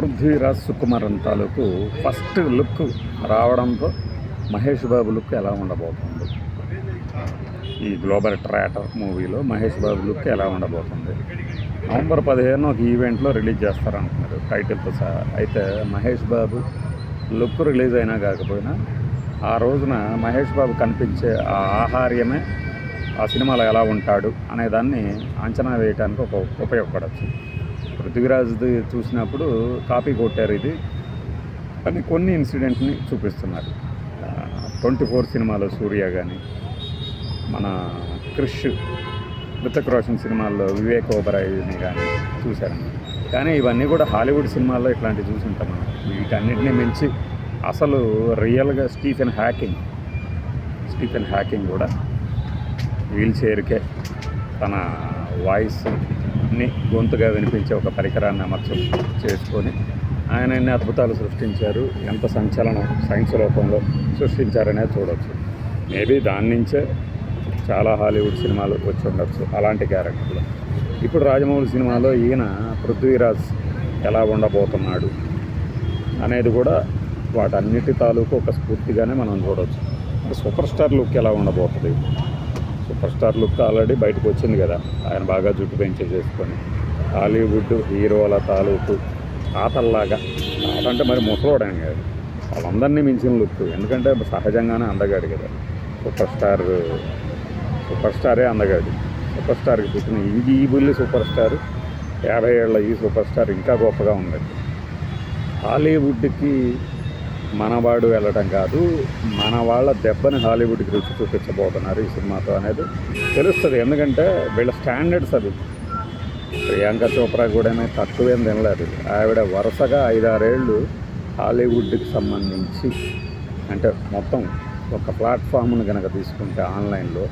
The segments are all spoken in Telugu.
పృథ్వీరాజ్ సుకుమారన్ తాలూకు ఫస్ట్ లుక్ రావడంతో మహేష్ బాబు లుక్ ఎలా ఉండబోతుంది? ఈ గ్లోబల్ ట్రాటర్ మూవీలో మహేష్ బాబు లుక్ ఎలా ఉండబోతుంది? నవంబర్ పదిహేను ఒక ఈవెంట్లో రిలీజ్ చేస్తారంటున్నారు. టైటిల్తో సహా. అయితే మహేష్ బాబు లుక్ రిలీజ్ అయినా కాకపోయినా ఆ రోజున మహేష్ బాబు కనిపించే ఆ ఆహార్యమే ఆ సినిమాలో ఎలా ఉంటాడు అనే దాన్ని అంచనా వేయడానికి ఒక ఉపయోగపడచ్చు. పృథ్వీరాజ్ది చూసినప్పుడు కాపీ కొట్టారు ఇది. అని కొన్ని ఇన్సిడెంట్ని చూపిస్తున్నారు. ట్వంటీ ఫోర్ సినిమాలో సూర్య కానీ మన క్రిష్ మృతక్ రోషన్ సినిమాల్లో వివేక్ ఓబరాయ్ని కానీ చూశారు కానీ ఇవన్నీ కూడా హాలీవుడ్ సినిమాల్లో ఇట్లాంటివి చూసుంటాం మనం. వీటన్నిటిని మించి అసలు రియల్గా స్టీఫెన్ హ్యాకింగ్ స్టీఫెన్ హ్యాకింగ్ కూడా వీల్ చైర్కే తన ని గొంతుగా వినిపించే ఒక పరికరాన్ని అమర్చ చేసుకొని ఆయన ఎన్ని అద్భుతాలు సృష్టించారు ఎంత సంచలనం సైన్స్ రూపంలో సృష్టించారనేది చూడవచ్చు మేబీ దాని నుంచే చాలా హాలీవుడ్ సినిమాలు వచ్చి ఉండొచ్చు అలాంటి క్యారెక్టర్లు. ఇప్పుడు రాజమౌళి సినిమాలో ఈయన పృథ్వీరాజ్ ఎలా ఉండబోతున్నాడు అనేది కూడా వాటన్నిటి తాలూకు ఒక స్ఫూర్తిగానే మనం చూడవచ్చు సూపర్ స్టార్ లుక్ ఎలా ఉండబోతుంది? సూపర్ స్టార్ లుక్ ఆల్రెడీ బయటకు వచ్చింది కదా. ఆయన బాగా జుట్టు పెంచే చేసుకొని. హాలీవుడ్ హీరోల తాలూకు తాతల్లాగా. తాత అంటే మరి ముసలోడని కాదు వాళ్ళందరినీ మించిన లుక్. ఎందుకంటే సహజంగానే అందగాడు కదా. సూపర్ స్టార్ సూపర్ స్టారే అందగాడు. సూపర్ స్టార్కి పుట్టిన ఇది ఈ బుల్లి సూపర్ స్టార్. యాభై ఏళ్ళ ఈ సూపర్ స్టార్ ఇంకా గొప్పగా ఉంది హాలీవుడ్కి మనవాడు వెళ్ళడం కాదు మన వాళ్ళ దెబ్బని హాలీవుడ్కి రుచి చూపించబోతున్నారు ఈ సినిమాతో అనేది తెలుస్తుంది. ఎందుకంటే వీళ్ళ స్టాండర్డ్స్ అది ప్రియాంక చోప్రా కూడా తక్కువేం తినలేదు. ఆవిడ వరుసగా ఐదారేళ్ళు హాలీవుడ్కి సంబంధించి అంటే మొత్తం ఒక ప్లాట్ఫామ్ను కనుక తీసుకుంటే ఆన్లైన్లో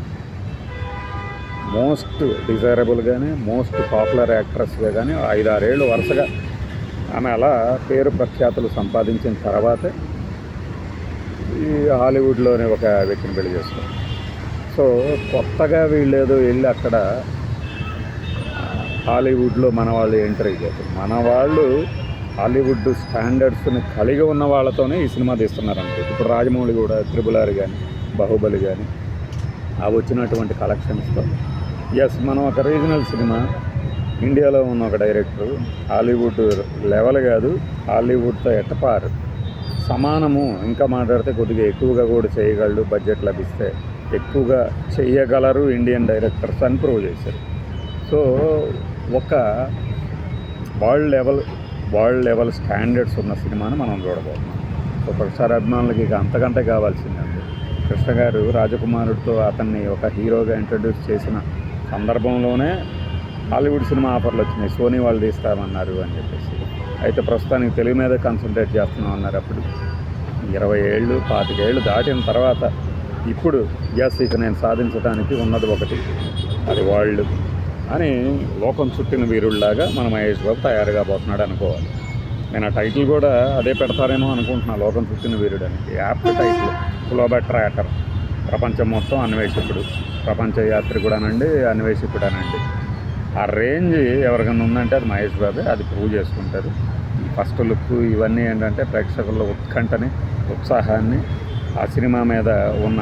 మోస్ట్ డిజైరబుల్గానే మోస్ట్ పాపులర్ యాక్ట్రెస్గా కానీ ఐదారేళ్ళు వరుసగా ఆమె అలా పేరు ప్రఖ్యాతులు సంపాదించిన తర్వాతే ఈ హాలీవుడ్లోనే ఒక వ్యక్తిని పెళ్ళి చేసుకోవాలి సో కొత్తగా వీళ్ళేదో వెళ్ళి అక్కడ హాలీవుడ్లో మన వాళ్ళు ఎంటర్ అయ్యారు. మన వాళ్ళు హాలీవుడ్ స్టాండర్డ్స్ని కలిగి ఉన్న వాళ్ళతోనే ఈ సినిమా తీస్తున్నారు అనుకో ఇప్పుడు రాజమౌళి కూడా త్రిబుల్ ఆర్ కానీ బాహుబలి కానీ ఆ వచ్చినటువంటి కలెక్షన్స్తో ఎస్ మనం ఒక రీజనల్ సినిమా ఇండియాలో ఉన్న ఒక డైరెక్టర్ హాలీవుడ్ లెవెల్ కాదు హాలీవుడ్తో ఎట్టపారు. సమానము ఇంకా మాట్లాడితే కొద్దిగా ఎక్కువగా కూడా చేయగలడు బడ్జెట్ లభిస్తే ఎక్కువగా చేయగలరు ఇండియన్ డైరెక్టర్స్ అని ప్రూవ్ చేశారు. సో ఒక world level world level standards ఉన్న సినిమాని మనం చూడబోతున్నాం. సో స్టార్ అభిమానులకి ఇక అంతకంటే కావాల్సిందండి. కృష్ణ గారు రాజకుమారుడితో అతన్ని ఒక హీరోగా ఇంట్రడ్యూస్ చేసిన సందర్భంలోనే హాలీవుడ్ సినిమా ఆఫర్లు వచ్చినాయి. సోనీ వాళ్ళు తీస్తామన్నారు అని చెప్పేసి. అయితే ప్రస్తుతానికి తెలుగు మీద కాన్సన్ట్రేట్ చేస్తున్నాం అన్నారు అప్పుడు. ఇరవై ఏళ్ళు పాతికేళ్ళు దాటిన తర్వాత ఇప్పుడు ఎస్ ఇక నేను సాధించడానికి ఉన్నది ఒకటి. అది వరల్డ్. అని లోకం చుట్టిన వీరుల్లాగా మన మహేష్ బాబు తయారుగా పోతున్నాడు అనుకోవాలి. నేను ఆ టైటిల్ కూడా అదే పెడతారేమో అనుకుంటున్నా లోకం చుట్టిన వీరుడు అని యాప్ టైటిల్ గ్లోబల్ ట్రాకర్ ప్రపంచం మొత్తం అన్వేషకుడు. ప్రపంచ యాత్రికుడనండి అన్వేషకుడనండి. ఆ రేంజ్ ఎవరికైనా ఉందంటే అది మహేష్ బాబే అది ప్రూవ్ చేసుకుంటారు. ఫస్ట్ లుక్ ఇవన్నీ ఏంటంటే ప్రేక్షకుల ఉత్కంఠని ఉత్సాహాన్ని ఆ సినిమా మీద ఉన్న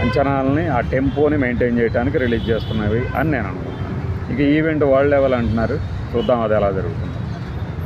అంచనాలని ఆ టెంపోని మెయింటైన్ చేయడానికి రిలీజ్ చేస్తున్నవి అని నేను అనుకుంటున్నాను. ఇక ఈవెంట్ వరల్డ్ లెవెల్ అంటున్నారు చూద్దాం అది ఎలా జరుగుతుంది.